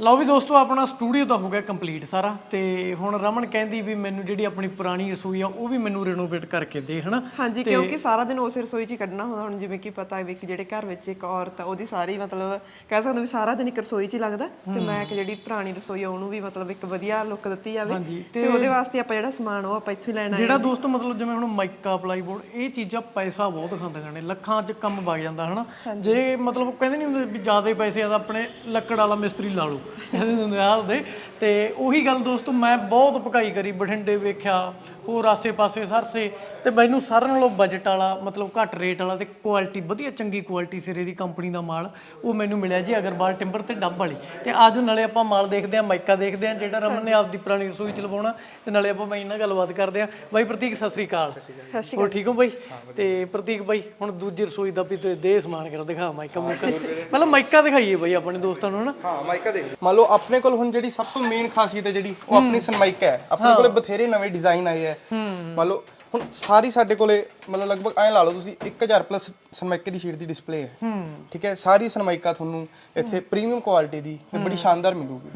ਲਓ ਵੀ ਦੋਸਤੋ ਆਪਣਾ ਸਟੂਡੀਓ ਤਾਂ ਹੋ ਗਿਆ ਕੰਪਲੀਟ ਸਾਰਾ ਤੇ ਹੁਣ ਰਮਨ ਕਹਿੰਦੀ ਵੀ ਮੈਨੂੰ ਜਿਹੜੀ ਆਪਣੀ ਪੁਰਾਣੀ ਰਸੋਈ ਆ ਉਹ ਵੀ ਮੈਨੂੰ ਰੈਨੋਵੇਟ ਕਰਕੇ ਦੇ ਹਨਾ? ਹਾਂਜੀ ਕਿਉਂਕਿ ਸਾਰਾ ਦਿਨ ਉਸੇ ਰਸੋਈ 'ਚ ਹੀ ਕੱਢਣਾ ਹੁੰਦਾ ਹੁਣ ਜਿਵੇਂ ਕਿ ਪਤਾ ਹੈ ਵੀ ਕਿ ਜਿਹੜੇ ਘਰ ਵਿੱਚ ਇੱਕ ਔਰਤ ਆ ਉਹਦੀ ਸਾਰੀ ਮਤਲਬ ਕਹਿ ਸਕਦੇ ਵੀ ਸਾਰਾ ਦਿਨ ਇੱਕ ਰਸੋਈ 'ਚ ਹੀ ਲੱਗਦਾ ਤੇ ਮੈਂ ਕਿ ਜਿਹੜੀ ਪੁਰਾਣੀ ਰਸੋਈ ਆ ਉਹਨੂੰ ਵੀ ਮਤਲਬ ਇੱਕ ਵਧੀਆ ਲੁੱਕ ਦਿੱਤੀ ਜਾਵੇ ਤੇ ਉਹਦੇ ਵਾਸਤੇ ਆਪਾਂ ਜਿਹੜਾ ਸਮਾਨ ਉਹ ਆਪਾਂ ਇੱਥੋਂ ਹੀ ਲੈਣਾ ਜਿਹੜਾ ਦੋਸਤ ਮਤਲਬ ਜਿਵੇਂ ਹੁਣ ਮਾਈਕਾ ਪਲਾਈਬੋਰਡ ਇਹ ਚੀਜ਼ਾਂ ਪੈਸਾ ਬਹੁਤ ਖਾਂਦੀਆਂ ਨੇ ਲੱਖਾਂ 'ਚ ਕੰਮ ਵਗ ਜਾਂਦਾ ਹਨਾ? ਜੇ ਮਤਲਬ ਕਹਿੰਦੇ ਨਹੀਂ ਹੁੰਦੇ ਵੀ ਜ਼ਿਆਦਾ ਪੈਸੇ ਆ ਤਾਂ ਆਪਣੇ ਲੱਕੜ ਵਾਲਾ ਮਿਸਤਰੀ ਲਾ ਲਓ। ਕਹਿੰਦੇ ਹੁੰਦੇ ਆ ਤੇ ਉਹੀ ਗੱਲ ਦੋਸਤੋ ਮੈਂ ਬਹੁਤ ਪਕਾਈ ਕਰੀ ਬਠਿੰਡੇ ਵੇਖਿਆ ਹੋਰ ਆਸੇ-ਪਾਸੇ ਸਰਸੇ ਤੇ ਮੈਨੂੰ ਸਾਰਿਆਂ ਨਾਲੋਂ ਬਜਟ ਵਾਲਾ ਮਤਲਬ ਘੱਟ ਰੇਟ ਵਾਲਾ ਤੇ ਕੁਆਲਿਟੀ ਵਧੀਆ ਚੰਗੀ ਕੁਆਲਿਟੀ ਸਿਰੇ ਦੀ ਕੰਪਨੀ ਦਾ ਮਾਲ ਉਹ ਮੈਨੂੰ ਮਿਲਿਆ ਜੀ ਅਗਰਵਾਲ ਟਿੰਬਰ ਤੇ ਡੱਬ ਵਾਲੀ। ਤੇ ਆਜੋ ਨਾਲੇ ਆਪਾਂ ਮਾਲ ਦੇਖਦੇ ਆਂ ਮਾਈਕਾ ਦੇਖਦੇ ਆਂ ਜਿਹੜਾ ਰਮਨ ਨੇ ਆਪਦੀ ਪੁਰਾਣੀ ਰਸੋਈ ਚ ਲਵਾਉਣਾ ਤੇ ਨਾਲੇ ਆਪਾਂ ਬਾਈ ਨਾਲ ਗੱਲਬਾਤ ਕਰਦੇ ਆਂ ਬਾਈ ਪ੍ਰਤੀਕ ਸਤਿ ਸ੍ਰੀ ਅਕਾਲ। ਹੋਰ ਠੀਕ ਹੋ ਬਾਈ? ਤੇ ਪ੍ਰਤੀਕ ਬਾਈ ਹੁਣ ਦੂਜੀ ਰਸੋਈ ਦਾ ਵੀ ਤੇ ਦੇ ਸਮਾਨ ਕਰ ਦਿਖਾ ਮਾਈਕਾ ਮੁੱਕਾ ਪਹਿਲਾਂ ਮਾਈਕਾ ਦਿਖਾਈਏ ਬਾਈ ਆਪਣੇ ਦੋਸਤਾਂ ਨੂੰ ਹਨਾ? ਹਾਂ ਮਾਈਕਾ ਦੇਖ। ਮੰਨ ਲਓ ਆਪਣੇ ਕੋਲ ਹੁਣ ਜਿਹੜੀ ਸਭ ਤੋਂ ਮੇਨ ਖਾਸੀਅਤ ਹੈ ਜਿਹੜੀ ਉਹ ਆਪਣੀ ਸਨਮਾਈਕਾ ਹੈ। ਆਪਣੇ ਕੋਲੇ ਬਥੇਰੇ ਨਵੇਂ ਡਿਜ਼ਾਈਨ ਆਏ ਹੈ। ਮੰਨ ਲਓ ਹੁਣ ਸਾਰੀ ਸਾਡੇ ਕੋਲੇ ਮਤਲਬ ਲਗਭਗ ਐਂ ਲਾ ਲਓ ਤੁਸੀਂ 1000 ਪਲੱਸ ਸਨਮਾਈਕੇ ਦੀ ਸ਼ੀਟ ਦੀ ਡਿਸਪਲੇ ਹੈ। ਠੀਕ ਹੈ? ਸਾਰੀ ਸਨਮਾਈਕਾ ਤੁਹਾਨੂੰ ਇੱਥੇ ਪ੍ਰੀਮੀਅਮ ਕੁਆਲਿਟੀ ਦੀ ਤੇ ਬੜੀ ਸ਼ਾਨਦਾਰ ਮਿਲੂਗੀ।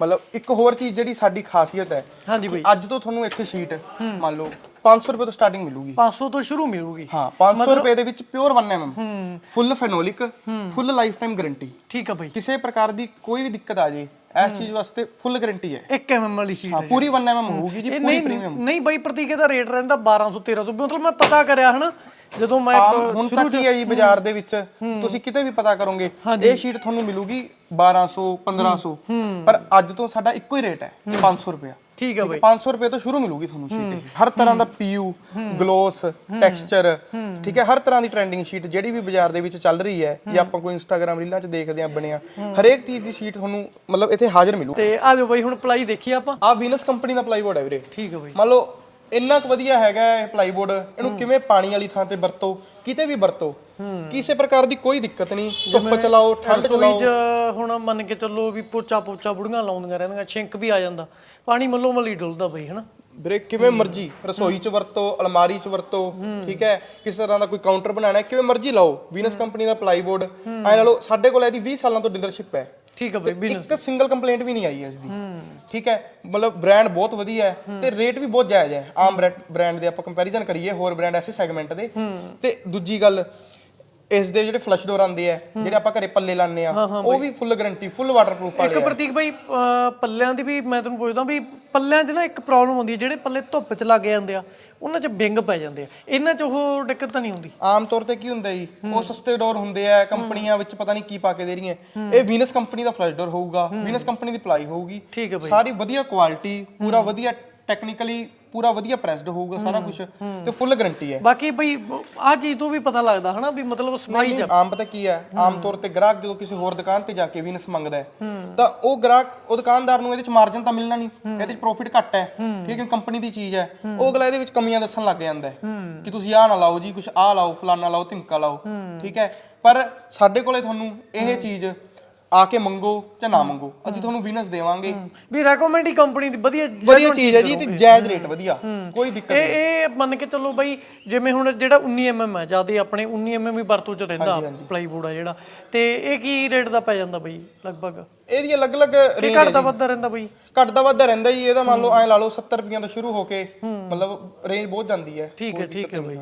ਮਤਲਬ ਇੱਕ ਹੋਰ ਚੀਜ਼ ਜਿਹੜੀ ਸਾਡੀ ਖਾਸੀਅਤ ਹੈ ਹਾਂਜੀ ਕਿ ਅੱਜ ਤੋਂ ਤੁਹਾਨੂੰ ਇੱਥੇ ਸ਼ੀਟ ਮੰਨ ਲਓ 500 ਰੁਪਏ ਤੋਂ ਸਟਾਰਟਿੰਗ ਮਿਲੂਗੀ। 500 ਤੋਂ ਸ਼ੁਰੂ ਮਿਲੂਗੀ। ਹਾਂ 500 ਰੁਪਏ ਦੇ ਵਿੱਚ pure 1 mm full phenolic full life time guarantee ਠੀਕ ਆ ਬਾਈ। ਕਿਸੇ ਪ੍ਰਕਾਰ ਦੀ ਕੋਈ ਵੀ ਦਿੱਕਤ ਆ ਜੇ ਇਸ ਚੀਜ਼ ਵਾਸਤੇ ਫੁੱਲ ਗਾਰੰਟੀ ਹੈ। 1 mm ਵਾਲੀ ਸ਼ੀਟ ਹਾਂ ਪੂਰੀ 1 mm ਹੋਊਗੀ ਜੀ ਪੂਰੀ ਪ੍ਰੀਮੀਅਮ ਨਹੀਂ ਬਾਈ ਪ੍ਰਤੀਕ ਦਾ ਰੇਟ ਰਹਿੰਦਾ 1200 1300 ਮਤਲਬ ਮੈਂ ਪਤਾ ਕਰਿਆ ਹਨਾ ਜਦੋਂ ਮੈਂ ਹੁਣ ਤੱਕ ਹੀ ਹੈ ਜੀ ਬਾਜ਼ਾਰ ਦੇ ਵਿੱਚ। ਤੁਸੀਂ ਕਿਤੇ ਵੀ ਪਤਾ ਕਰੋਗੇ ਇਹ ਸ਼ੀਟ ਤੁਹਾਨੂੰ ਮਿਲੂਗੀ 1200 1500 ਪਰ ਅੱਜ ਤੋਂ ਸਾਡਾ ਇੱਕੋ ਹੀ ਰੇਟ ਹੈ 500 ਰੁਪਏ ਠੀਕ ਆ ਬਾਈ। 500 ਰੁਪਏ ਤੋਂ ਸ਼ੁਰੂ ਮਿਲੂਗੀ ਤੁਹਾਨੂੰ ਸ਼ੀਟ ਹਰ ਤਰ੍ਹਾਂ ਦਾ ਪੀਯੂ ਗਲੋਸ ਟੈਕਸਚਰ ਠੀਕ ਹੈ ਹਰ ਤਰ੍ਹਾਂ ਦੀ ਟ੍ਰੈਂਡਿੰਗ ਸ਼ੀਟ ਜਿਹੜੀ ਵੀ ਬਾਜ਼ਾਰ ਦੇ ਵਿੱਚ ਚੱਲ ਰਹੀ ਹੈ ਜਾਂ ਆਪਾਂ ਕੋਈ ਇੰਸਟਾਗ੍ਰam ਰੀਲਾਂ 'ਚ ਦੇਖਦੇ ਆਂ ਬਣਿਆ ਹਰੇਕ ਚੀਜ਼ ਦੀ ਸ਼ੀਟ ਤੁਹਾਨੂੰ ਮਤਲਬ ਇੱਥੇ ਹਾਜ਼ਰ ਮਿਲੂ। ਤੇ ਆ ਜਾਓ ਬਾਈ ਹੁਣ ਪਲਾਈ ਦੇਖੀ ਆਪਾਂ। ਆ ਵੀਨਸ ਕੰਪਨੀ ਦਾ ਪਲਾਈਬੋਰਡ ਹੈ ਵੀਰੇ। ਠੀਕ ਆ ਬਾਈ। ਮੰਨ ਲਓ ਇੰਨਾ ਕੁ ਵਧੀਆ ਹੈਗਾ ਇਹ ਪਲਾਈਬੋਰਡ ਇਹਨੂੰ ਕਿਵੇਂ ਪਾਣੀ ਵਾਲੀ ਥਾਂ ਤੇ ਵਰਤੋ ਕਿਤੇ ਵੀ ਵਰਤੋ ਕਿਸੇ ਪ੍ਰਕਾਰ ਦੀ ਕੋਈ ਦਿੱਕਤ ਨਹੀਂ ਧੁੱਪ ਚਲਾਓ ਠੰਡ ਰਸੋਈ ਚਲਾਓ। 'ਚ ਹੁਣ ਮੰਨ ਕੇ ਚੱਲੋ ਵੀ ਪੋਚਾ ਪੋਚਾ ਬੁੜੀਆਂ ਲਾਉਂਦੀਆਂ ਰਹਿੰਦੀਆਂ ਛਿੰਕ ਵੀ ਆ ਜਾਂਦਾ ਪਾਣੀ ਮੱਲੋ ਮੱਲੀ ਡੁੱਲਦਾ ਬਈ ਹਨਾ? ਵੀਰੇ ਕਿਵੇਂ ਮਰਜ਼ੀ ਰਸੋਈ 'ਚ ਵਰਤੋ ਅਲਮਾਰੀ 'ਚ ਵਰਤੋ ਠੀਕ ਹੈ? ਕਿਸੇ ਤਰ੍ਹਾਂ ਦਾ ਕੋਈ ਕਾਊਂਟਰ ਬਣਾਉਣਾ ਹੈ ਕਿਵੇਂ ਮਰਜ਼ੀ ਲਾਓ ਵੀਨਸ ਕੰਪਨੀ ਦਾ ਪਲਾਈਬੋਰਡ ਐ ਲਾ ਲਓ ਸਾਡੇ ਕੋਲ ਇਹਦੀ 20 ਸਾਲਾਂ ਤੋਂ ਡੀਲਰਸ਼ਿਪ ਹੈ। ਠੀਕ ਆ ਬਾਈ ਇੱਕ ਸਿੰਗਲ ਕੰਪਲੇਂਟ ਵੀ ਨਹੀਂ ਆਈ ਹੈ ਇਸ ਦੀ। ਠੀਕ ਹੈ ਮਤਲਬ ਬ੍ਰਾਂਡ ਬਹੁਤ ਵਧੀਆ ਹੈ ਤੇ ਰੇਟ ਵੀ ਬਹੁਤ ਜਾਇਜ਼ ਹੈ। ਆਮ ਬ੍ਰਾਂਡ ਦੇ ਆਪਾਂ ਕੰਪੈਰੀਜ਼ਨ ਕਰੀਏ ਹੋਰ ਬ੍ਰਾਂਡ ਐਸੇ ਸੈਗਮੈਂਟ ਦੇ ਤੇ ਦੂਜੀ ਗੱਲ ਇਸ ਦੇ ਜਿਹੜੇ ਫਲਸ਼ ਡੋਰ ਆਉਂਦੇ ਆ ਜਿਹੜੇ ਆਪਾਂ ਘਰੇ ਪੱਲੇ ਲਾਉਂਦੇ ਆ ਉਹ ਵੀ ਫੁੱਲ ਗਾਰੰਟੀ ਫੁੱਲ ਵਾਟਰਪ੍ਰੂਫ ਵਾਲੇ ਇੱਕ ਪ੍ਰਤੀਕ ਅਹ ਪੱਲਿਆਂ ਦੀ ਵੀ ਮੈਂ ਤੁਹਾਨੂੰ ਪੁੱਛਦਾ ਵੀ ਪੱਲਿਆਂ 'ਚ ਨਾ ਇੱਕ ਪ੍ਰੋਬਲਮ ਹੁੰਦੀ ਹੈ ਜਿਹੜੇ ਪੱਲੇ ਧੁੱਪ 'ਚ ਲੱਗ ਜਾਂਦੇ ਆ ਉਹਨਾਂ 'ਚ ਬਿੰਗ ਪੈ ਜਾਂਦੇ ਆ। ਇਹਨਾਂ 'ਚ ਉਹ ਦਿੱਕਤ ਤਾਂ ਨਹੀਂ ਹੁੰਦੀ? ਆਮ ਤੌਰ ਤੇ ਕੀ ਹੁੰਦਾ ਜੀ? ਉਹ ਸਸਤੇ ਡੋਰ ਹੁੰਦੇ ਆ ਕੰਪਨੀਆਂ ਵਿੱਚ ਪਤਾ ਨਹੀਂ ਕੀ ਪਾ ਕੇ ਦੇ ਰਹੀਆਂ। ਇਹ ਵੀਨਸ ਕੰਪਨੀ ਦਾ ਫਲਸ਼ ਡੋਰ ਹੋਊਗਾ ਵੀਨਸ ਕੰਪਨੀ ਦੀ ਪਲਾਈ ਹੋਊਗੀ। ਠੀਕ ਹੈ ਬਾਈ। ਸਾਰੀ ਵਧੀਆ ਕੁਆਲਿਟੀ ਪੂਰਾ ਵਧੀਆ ਟੈਕਨੀਕਲੀ ਪੂਰਾ ਵਧੀਆ ਪ੍ਰੈਸਡ ਹੋਊਗਾ ਸਾਰਾ ਕੁਝ ਤੇ ਫੁੱਲ ਗਾਰੰਟੀ ਹੈ। ਬਾਕੀ ਬਈ ਆਹ ਚੀਜ਼ ਤੋਂ ਵੀ ਪਤਾ ਲੱਗਦਾ ਹਨਾ ਵੀ ਮਤਲਬ ਸਮਾਈ ਨਹੀਂ, ਆਮ ਪਤਾ ਕੀ ਹੈ ਆਮ ਤੌਰ ਤੇ ਗ੍ਰਾਹਕ ਜਦੋਂ ਕਿਸੇ ਹੋਰ ਦੁਕਾਨ ਤੇ ਜਾ ਕੇ ਵੀਨਸ ਮੰਗਦਾ ਹੈ ਤਾਂ ਉਹ ਗ੍ਰਾਹਕ ਉਹ ਦੁਕਾਨਦਾਰ ਨੂੰ ਇਹਦੇ ਚ ਮਾਰਜਨ ਤਾਂ ਮਿਲਣਾ ਨਹੀਂ ਇਹਦੇ ਚ ਪ੍ਰੋਫਿਟ ਘੱਟ ਹੈ ਠੀਕ ਹੈ ਕੰਪਨੀ ਦੀ ਚੀਜ਼ ਹੈ। ਉਹ ਅਗਲਾ ਇਹਦੇ ਵਿੱਚ ਕਮੀਆਂ ਦੱਸਣ ਲੱਗ ਜਾਂਦਾ ਹੈ ਕਿ ਤੁਸੀਂ ਆਹ ਨਾ ਲਾਓ ਜੀ ਕੁਝ ਆਹ ਲਾਓ ਫਲਾਨਾ ਲਾਓ ਧਿਮਕਾ ਲਾਓ ਠੀਕ ਹੈ। ਪਰ ਸਾਡੇ ਕੋਲੇ ਤੁਹਾਨੂੰ ਇਹ ਚੀਜ਼ ਆ ਕੇ ਮੰਗੋ ਜਾਂ ਨਾ ਮੰਗੋ ਅਸੀਂ ਤੁਹਾਨੂੰ ਵੀਨਸ ਦੇਵਾਂਗੇ। ਵੀ ਰეკਮੈਂਡ ਹੀ ਕੰਪਨੀ ਦੀ ਵਧੀਆ ਵਧੀਆ ਚੀਜ਼ ਹੈ ਜੀ ਤੇ ਜਾਇਜ਼ ਰੇਟ ਵਧੀਆ ਕੋਈ ਦਿੱਕਤ ਇਹ ਇਹ ਮੰਨ ਕੇ ਚੱਲੋ ਬਈ ਜਿਵੇਂ ਹੁਣ ਜਿਹੜਾ 19 mm ਹੈ ਜ਼ਿਆਦਾ ਆਪਣੇ 19 mm ਹੀ ਵਰਤੋਂ ਚ ਰਹਿੰਦਾ ਪਲਾਈਬੋਰਡ ਆ ਜਿਹੜਾ। ਤੇ ਇਹ ਕੀ ਰੇਟ ਦਾ ਪੈ ਜਾਂਦਾ ਬਈ ਲਗਭਗ? ਇਹਦੀ ਅਲੱਗ-ਅਲੱਗ ਰੇਂਜ ਘਟਦਾ ਵੱਧਦਾ ਰਹਿੰਦਾ ਬਈ? ਘਟਦਾ ਵੱਧਦਾ ਰਹਿੰਦਾ ਜੀ ਇਹਦਾ ਮੰਨ ਲਓ ਐ ਲਾ ਲਓ 70 ਰੁਪਈਆਂ ਤੋਂ ਸ਼ੁਰੂ ਹੋ ਕੇ ਮਤਲਬ ਰੇਂਜ ਬਹੁਤ ਜਾਂਦੀ ਹੈ। ਠੀਕ ਹੈ ਠੀਕ ਹੈ ਬਈ।